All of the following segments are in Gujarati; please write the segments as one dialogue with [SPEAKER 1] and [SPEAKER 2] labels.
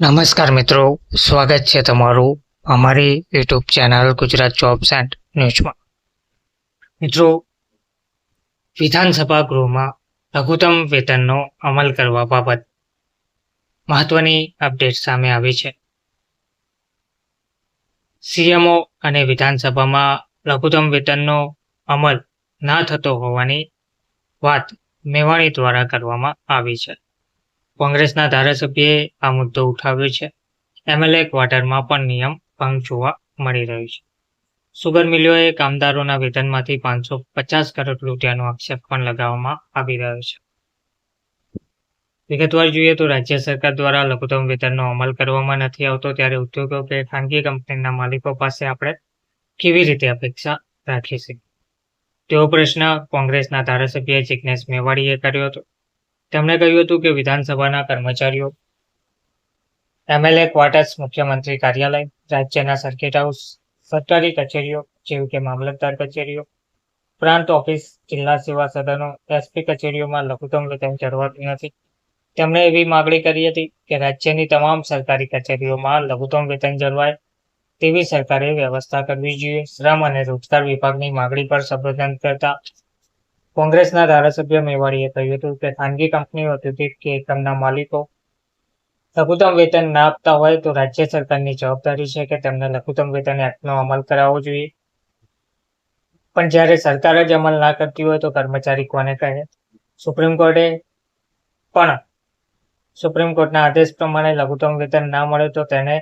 [SPEAKER 1] નમસ્કાર મિત્રો, સ્વાગત છે તમારું અમારી YouTube channel Gujarat jobs and ન્યૂઝમાં મિત્રો, વિધાનસભા ગૃહમાં લઘુત્તમ વેતનનો અમલ કરવા બાબત મહત્વની અપડેટ સામે આવી છે. સીએમઓ અને વિધાનસભામાં લઘુત્તમ વેતનનો અમલ ના થતો હોવાની વાત મેવાણી દ્વારા કરવામાં આવી છે. કોંગ્રેસના ધારાસભ્યએ આ મુદ્દો ઉઠાવ્યો છે. એમએલએ ક્વાર્ટરમાં પણ નિયમ ભંગ જોવા મળી રહ્યું છે. સુગર મિલોએ કામદારોના વેતનમાંથી પાંચસો પચાસ કરોડ રૂપિયાનો આક્ષેપ પણ લગાવવામાં આવી રહ્યો છે. વિગતવાર જોઈએ તો રાજ્ય સરકાર દ્વારા લઘુત્તમ વેતનનો અમલ કરવામાં નથી આવતો ત્યારે ઉદ્યોગો કે ખાનગી કંપનીના માલિકો પાસે આપણે કેવી રીતે અપેક્ષા રાખી શકીએ તેવો પ્રશ્ન કોંગ્રેસના ધારાસભ્ય જિજ્ઞેશ મેવાડીએ કર્યો હતો. તેમણે કહ્યું હતું કે વિધાનસભાના કર્મચારીઓ એમએલએ ક્વાર્ટર્સ મુખ્યમંત્રી કાર્યાલય, રાજ્યના સર્કિટ હાઉસ સરકારી કચેરીઓ, જેવી કે મામલતદાર કચેરીઓ, પ્રાંત ઓફિસ, જિલ્લા સેવા સદનો એસપી કચેરીઓમાં લઘુત્તમ વેતન જળવાતું નથી. તેમણે એવી માગણી કરી હતી કે રાજ્યની તમામ સરકારી કચેરીઓમાં લઘુત્તમ વેતન જળવાય તેવી સરકારે વ્યવસ્થા કરવી જોઈએ. શ્રમ અને રોજગાર વિભાગની માગણી પર સંબોધન કરતા કોંગ્રેસના ધારાસભ્ય મેવાડીએ કહ્યું હતું કે, ખાનગી કંપનીઓ ઔદ્યોગિક કે એકમના માલિકો લઘુત્તમ વેતન ના આપતા હોય તો રાજ્ય સરકારની જવાબદારી છે કે તેમને લઘુત્તમ વેતન એક્ટનો અમલ કરાવવો જોઈએ. પણ જ્યારે સરકાર જ અમલ ના કરતી હોય તો કર્મચારી કોને કહે? સુપ્રીમ કોર્ટે પણ સુપ્રીમ કોર્ટના આદેશ પ્રમાણે લઘુત્તમ વેતન ના મળે તો તેને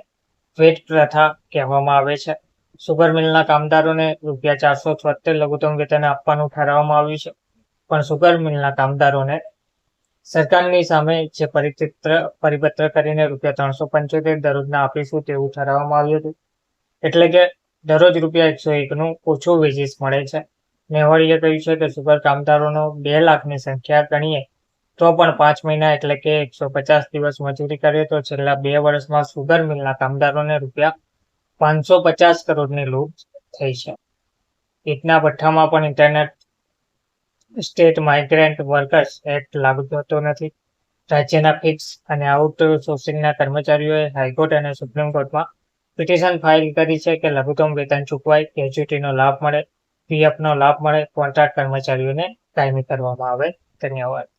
[SPEAKER 1] વેટ પ્રથા કહેવામાં આવે છે. સુગર મિલના કામદારોને રૂપિયા ચારસો છોતેર લઘુત્તમ વેતન આપવાનું ઠરાવવામાં આવ્યું છે. પણ સુગર મિલના કામદારોને સરકારની સામે જે પરિચિત્ર પરિપત્ર કરીને રૂપિયા ત્રણસો પંચોતેર દરરોજના આપીશું તેવું ઠરાવવામાં આવ્યું હતું. એટલે કે દરરોજ રૂપિયા એકસો એકનું ઓછું વેજીસ મળે છે. મેવાડીએ કહ્યું છે કે સુગર કામદારોનો બે લાખની સંખ્યા ગણીએ તો પણ પાંચ મહિના એટલે કે એકસો પચાસ દિવસ મજૂરી કરીએ તો છેલ્લા બે વર્ષમાં સુગર મિલના કામદારોને રૂપિયા પાંચસો પચાસ કરોડની લૂંટ થઈ છે. ઈટના ભઠ્ઠામાં પણ internet state migrant workers act લાગુ થતો નથી. રાજ્યના ફિક્સ અને આઉટસોર્સિંગના કર્મચારીઓએ હાઈકોર્ટ અને સુપ્રીમ કોર્ટમાં પિટિશન ફાઇલ કરી છે કે લઘુત્તમ વેતન ચૂકવાય ગ્રેજ્યુટીનો લાભ મળે, પીએફનો લાભ મળે, કોન્ટ્રાક્ટ કર્મચારીઓને કાયમી કરવામાં આવે. ધન્યવાદ.